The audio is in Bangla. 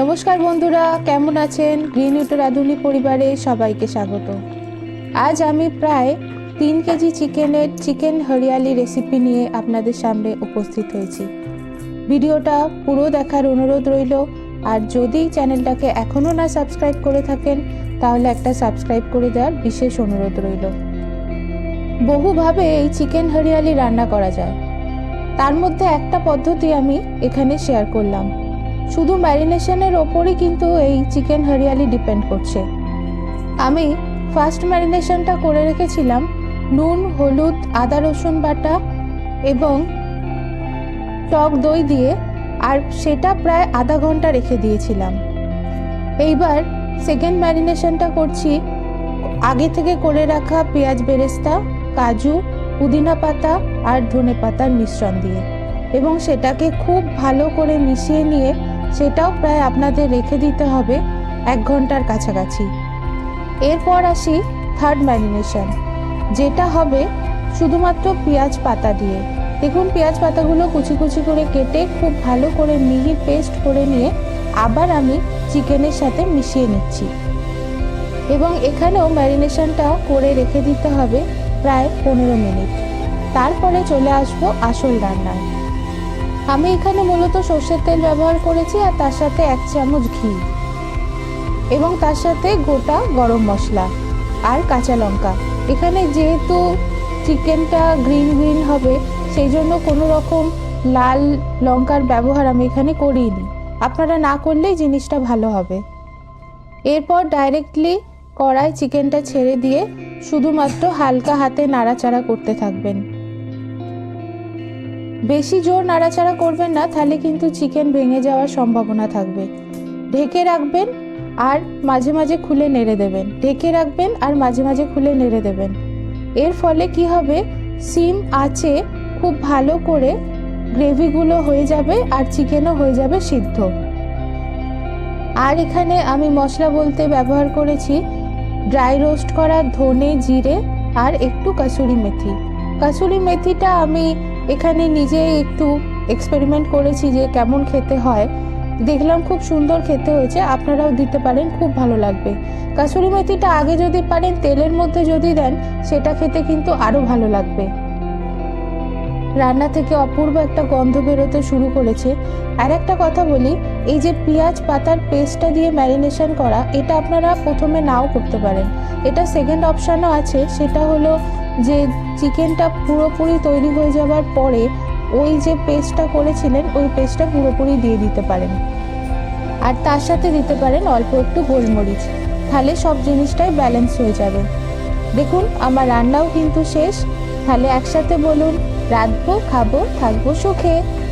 নমস্কার বন্ধুরা, কেমন আছেন? গ্রিন ইউটো রাঁধুনি পরিবারে সবাইকে স্বাগত। আজ আমি প্রায় তিন কেজি চিকেনের, চিকেন হরিয়ালি রেসিপি নিয়ে আপনাদের সামনে উপস্থিত হয়েছি। ভিডিওটা পুরো দেখার অনুরোধ রইল, আর যদি চ্যানেলটাকে এখনও না সাবস্ক্রাইব করে থাকেন, তাহলে একটা সাবস্ক্রাইব করে দেওয়ার বিশেষ অনুরোধ রইল। বহুভাবে এই চিকেন হরিয়ালি রান্না করা যায়। তার মধ্যে একটা পদ্ধতি আমি এখানে শেয়ার করলাম। শুধু ম্যারিনেশনের ওপরই কিন্তু এই চিকেন হরিয়ালি ডিপেন্ড করছে। আমি ফার্স্ট ম্যারিনেশনটা করে রেখেছিলাম, নুন, হলুদ, আদা, রসুন বাটা এবং টক দই দিয়ে, আর সেটা প্রায় আধা ঘণ্টা রেখে দিয়েছিলাম। এইবার সেকেন্ড ম্যারিনেশনটা করছি, আগে থেকে করে রাখা পেঁয়াজ বেরেস্তা, কাজু, পুদিনা পাতা আর ধনে পাতার মিশ্রণ দিয়ে এবং সেটাকে খুব ভালো করে মিশিয়ে নিয়ে সেটাও প্রায় আপনাদের রেখে দিতে হবে এক ঘণ্টার কাছাকাছি। এরপর আসি থার্ড ম্যারিনেশন যেটা হবে শুধুমাত্র পেঁয়াজ পাতা দিয়ে। দেখুন, পেঁয়াজ পাতাগুলো কুচি কুচি করে কেটে খুব ভালো করে মিহি পেস্ট করে নিয়ে আবার আমি চিকেনের সাথে মিশিয়ে নিচ্ছি। এবং এখানেও ম্যারিনেশনটা করে রেখে দিতে হবে প্রায় পনেরো মিনিট। তারপরে চলে আসব আসল রান্নায়। আমি এখানে মূলত সর্ষের তেল ব্যবহার করেছি আর তার সাথে এক চামচ ঘি এবং তার সাথে গোটা গরম মশলা আর কাঁচা লঙ্কা। এখানে যেহেতু চিকেনটা গ্রিন গ্রিন হবে, সেই জন্য কোনো রকম লাল লঙ্কার ব্যবহার আমি এখানে করিনি। আপনারা না করলেই জিনিসটা ভালো হবে। এরপর ডাইরেক্টলি কড়াই চিকেনটা ছেড়ে দিয়ে শুধুমাত্র হালকা হাতে নাড়াচাড়া করতে থাকবেন। বেশি জোর নাড়াচাড়া করবেন না, তাহলে কিন্তু চিকেন ভেঙে যাওয়ার সম্ভাবনা থাকবে। ঢেকে রাখবেন আর মাঝে মাঝে খুলে নেড়ে দেবেন। ঢেকে রাখবেন আর মাঝে মাঝে খুলে নেড়ে দেবেন। এর ফলে কি হবে? সিম আছে, খুব ভালো করে গ্রেভিগুলো হয়ে যাবে আর চিকেনও হয়ে যাবে সিদ্ধ। আর এখানে আমি মশলা বলতে ব্যবহার করেছি ড্রাই রোস্ট করা ধনে, জিরে আর একটু কাসুরি মেথি। কাসুরি মেথিটা আমি এখানে নিজে একটু এক্সপেরিমেন্ট করেছি যে কেমন খেতে হয়। দেখলাম খুব সুন্দর খেতে হয়েছে, আপনারাও দিতে পারেন, খুব ভালো লাগবে। কাসুরি মেথিটা আগে যদি পারেন, তেলের মধ্যে যদি দেন, সেটা খেতে কিন্তু আরও ভালো লাগবে। রান্না থেকে অপূর্ব একটা গন্ধ বেরোতে শুরু করেছে। আর একটা কথা বলি, এই যে পেঁয়াজ পাতার পেস্টটা দিয়ে ম্যারিনেশন করা, এটা আপনারা প্রথমে নাও করতে পারেন। এটা সেকেন্ড অপশানও আছে, সেটা হলো যে চিকেনটা পুরোপুরি তৈরি হয়ে যাওয়ার পরে ওই যে পেস্টটা করেছিলেন, ওই পেস্টটা পুরোপুরি দিয়ে দিতে পারেন। আর তার সাথে দিতে পারেন অল্প একটু গোলমরিচ। তাহলে সব জিনিসটাই ব্যালেন্স হয়ে যাবে। দেখুন, আমার রান্নাও কিন্তু শেষ। তাহলে একসাথে বলুন, রাঁধবো, খাব, থাকব সুখে।